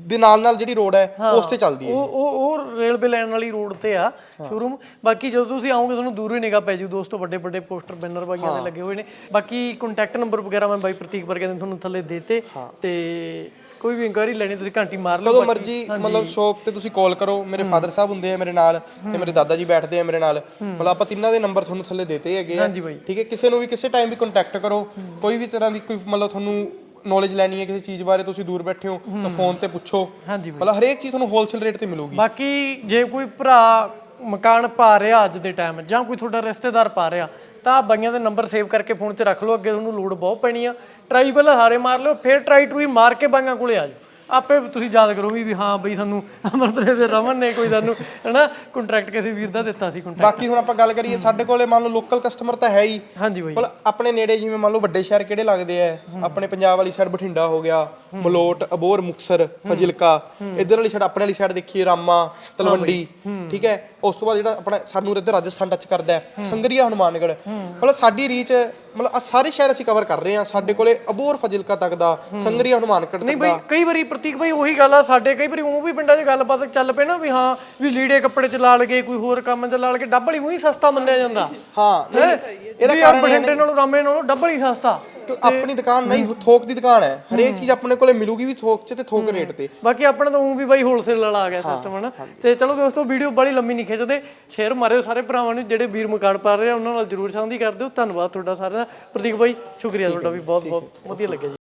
ਦੇ ਨਾਲ ਨਾਲ ਜਿਹੜੀ ਰੋਡ ਹੈ ਉਸ ਤੇ ਚੱਲਦੀ ਹੈ ਉਹ ਉਹ ਉਹ ਰੇਲਵੇ ਲਾਈਨ ਵਾਲੀ ਰੋਡ ਤੇ ਆ ਸ਼ੋਰੂਮ। ਬਾਕੀ ਜਦੋਂ ਤੁਸੀਂ ਆਓਗੇ ਤੁਹਾਨੂੰ ਦੂਰੋਂ ਹੀ ਨਿਗਾਹ ਪੈ ਜੂ ਦੋਸਤੋ ਵੱਡੇ ਵੱਡੇ ਪੋਸਟਰ ਬੈਨਰ ਬਾਈਆਂ ਦੇ ਲੱਗੇ ਹੋਏ ਨੇ। ਬਾਕੀ ਕੰਟੈਕਟ ਨੰਬਰ ਵਗੈਰਾ ਮੈਂ ਬਾਈ ਪ੍ਰਤੀਕ ਵਰਗੇ ਨੇ ਤੁਹਾਨੂੰ ਥੱਲੇ ਦੇਤੇ। ਤੇ ਕੋਈ ਵੀ ਇਨਕੁਆਇਰੀ ਲੈਣੀ ਤੁਸੀਂ ਘੰਟੀ ਮਾਰ ਲਓ ਕਦੋਂ ਮਰਜ਼ੀ ਮਤਲਬ ਸ਼ੋਪ ਤੇ ਤੁਸੀਂ ਕਾਲ ਕਰੋ। ਮੇਰੇ ਫਾਦਰ ਸਾਹਿਬ ਹੁੰਦੇ ਆ ਮੇਰੇ ਨਾਲ ਤੇ ਮੇਰੇ ਦਾਦਾ ਜੀ ਬੈਠਦੇ ਆ ਮੇਰੇ ਨਾਲ। ਮਤਲਬ ਆਪਾਂ ਤਿੰਨਾਂ ਦੇ ਨੰਬਰ ਤੁਹਾਨੂੰ ਥੱਲੇ ਦੇਤੇ ਹੈਗੇ ਆ। ਠੀਕ ਹੈ ਕਿਸੇ ਨੂੰ ਵੀ ਕਿਸੇ ਟਾਈਮ ਵੀ ਕੰਟੈਕਟ ਕਰੋ। ਕੋਈ ਵੀ ਤਰ੍ਹਾਂ ਦੀ ਕੋਈ ਮਤਲਬ ਤੁਹਾਨੂੰ ਨੌਲੇਜ ਲੈਣੀ ਹੈ ਕਿਸੇ ਚੀਜ਼ ਬਾਰੇ ਤੁਸੀਂ ਦੂਰ ਬੈਠੇ ਹੋ ਤਾਂ ਫੋਨ ਤੇ ਪੁੱਛੋ। ਹਾਂਜੀ ਬਾਈ। ਮਤਲਬ ਹਰੇਕ ਚੀਜ਼ ਤੁਹਾਨੂੰ ਹੋਲਸੇਲ ਰੇਟ ਤੇ ਮਿਲੂਗੀ। ਬਾਕੀ ਜੇ ਕੋਈ ਭਰਾ ਮਕਾਨ ਪਾ ਰਿਹਾ ਅੱਜ ਦੇ ਟਾਈਮ ਜਾਂ ਕੋਈ ਤੁਹਾਡਾ ਰਿਸ਼ਤੇਦਾਰ ਪਾ ਰਿਹਾ ਤਾਂ ਬਾਈਆਂ ਦੇ ਨੰਬਰ ਸੇਵ ਕਰਕੇ ਫੋਨ 'ਚ ਰੱਖ ਲਓ ਅੱਗੇ ਤੁਹਾਨੂੰ ਲੋਡ ਬਹੁਤ ਪੈਣੀ ਆ। ਟਰਾਈ ਪਹਿਲਾਂ ਹਾਰੇ ਮਾਰ ਲਿਓ ਫਿਰ ਟਰਾਈ ਟਰੂਈ ਮਾਰ ਕੇ ਬਾਈਆਂ ਕੋਲੇ ਆ ਜਾਓ। ਆਪੇ ਤੁਸੀਂ ਯਾਦ ਕਰੋ ਵੀ ਹਾਂ ਬਈ ਸਾਨੂੰ ਅਮਰਤਰੇ ਦੇ ਰਮਨ ਨੇ ਕੋਈ ਸਾਨੂੰ ਹਨਾ ਕੰਟਰੈਕਟ ਕਿਸੇ ਵੀਰ ਦਾ ਦਿੱਤਾ ਸੀ ਕੰਟਰੈਕਟ ਬਾਕੀ ਹੁਣ ਆਪਾਂ ਗੱਲ ਕਰੀਏ ਸਾਡੇ ਕੋਲੇ ਮੰਨ ਲਓ ਲੋਕਲ ਕਸਟਮਰ ਤਾਂ ਹੈ ਹੀ। ਹਾਂਜੀ ਬਾਈ। ਮਤਲਬ ਆਪਣੇ ਨੇੜੇ ਜਿਵੇਂ ਮੰਨ ਲਓ ਵੱਡੇ ਸ਼ਹਿਰ ਕਿਹੜੇ ਲੱਗਦੇ ਆ? ਆਪਣੇ ਪੰਜਾਬ ਵਾਲੀ ਸਾਈਡ ਬਠਿੰਡਾ ਹੋ ਗਿਆ। ਮਲੋਟ ਅਬੋਰ ਮੁਕਸਰ ਫਜ਼ਿਲਕਾ ਇਧਰ ਵਾਲੀ ਸਾਈਡ ਆਪਣੇ ਵਾਲੀ ਸਾਈਡ ਦੇਖੀਏ ਰਾਮਾ ਤਲਵੰਡੀ ਠੀਕ ਹੈ? ਉਸ ਤੋਂ ਬਾਅਦ ਜਿਹੜਾ ਆਪਣਾ ਸਾਨੂੰ ਇੱਧਰ ਰਾਜਸਥਾਨ ਟੱਚ ਕਰਦਾ ਹੈ ਸੰਗਰੀਆ ਹਨੂਮਾਨਗੜ ਮਤਲਬ ਸਾਡੀ ਰੀਚ ਮਤਲਬ ਆਹ ਸਾਰੇ ਸ਼ਹਿਰ ਅਸੀਂ ਕਵਰ ਕਰ ਰਹੇ ਹਾਂ ਸਾਡੇ ਕੋਲੇ ਅਬੋਰ ਫਜ਼ਿਲਕਾ ਤੱਕ ਦਾ ਸੰਗਰੀਆ ਹਨੂਮਾਨਗੜ ਨਹੀਂ ਤੱਕ ਬਈ ਦਾ। ਕਈ ਵਾਰੀ ਪ੍ਰਤੀਕ ਭਾਈ ਉਹੀ ਗੱਲ ਆ ਸਾਡੇ ਕਈ ਵਾਰੀ ਉਹ ਵੀ ਪਿੰਡਾਂ 'ਚ ਗੱਲਬਾਤ ਚੱਲ ਪਏ ਨਾ ਵੀ ਹਾਂ ਵੀ ਲੀੜੇ ਕੱਪੜੇ 'ਚ ਲਾ ਲਗੇ ਕੋਈ ਹੋਰ ਕੰਮ 'ਚ ਲਾ ਲਗੇ ਡੱਬਲ ਹੀ ਉਹੀ ਸਸਤਾ ਮੰਨਿਆ ਜਾਂਦਾ। ਹਾਂ ਨਹੀਂ, ਇਹਦਾ ਕਾਰਨ ਬਠਿੰਡੇ ਨਾਲੋਂ ਰਾਮੇ ਨਾਲੋਂ ਡੱਬਲ ਹੀ ਸਸਤਾ। ਕਿ ਆਪਣੀ ਦੁਕਾਨ ਨਹੀਂ ਥੋਕ ਦੀ ਦੁਕਾਨ ਹੈ। ਹਰੇਕ ਚੀਜ਼ ਆਪਣੇ ਕੋਲੇ ਮਿਲੂਗੀ ਵੀ ਥੋਕ 'ਚ ਤੇ ਥੋਕ ਰੇਟ ਤੇ। ਬਾਕੀ ਆਪਣਾ ਤਾਂ ਉਹ ਵੀ ਬਾਈ ਹੋਲਸੇਲ ਵਾਲਾ ਆ ਗਿਆ ਸਿਸਟਮ ਹਨਾ? ਤੇ ਚਲੋ ਦੋਸਤੋ ਵੀਡੀਓ ਬੜੀ ਲੰਮੀ ਨਹੀਂ ਖਿੱਚਦੇ। ਸ਼ੇਅਰ ਮਾਰਿਓ ਸਾਰੇ ਭਰਾਵਾਂ ਨੂੰ ਜਿਹੜੇ ਵੀਰ ਮਕਾਨ ਪਾ ਰਹੇ ਆ ਉਹਨਾਂ ਨਾਲ ਜਰੂਰ ਸਾਂਝੀ ਕਰ ਦਿਓ। ਧੰਨਵਾਦ ਤੁਹਾਡਾ ਸਾਰਿਆਂ ਦਾ। ਪ੍ਰਤੀਕ ਬਾਈ ਸ਼ੁਕਰੀਆ ਤੁਹਾਡਾ ਵੀ ਬਹੁਤ ਬਹੁਤ ਵਧੀਆ ਲੱਗਿਆ ਜੀ।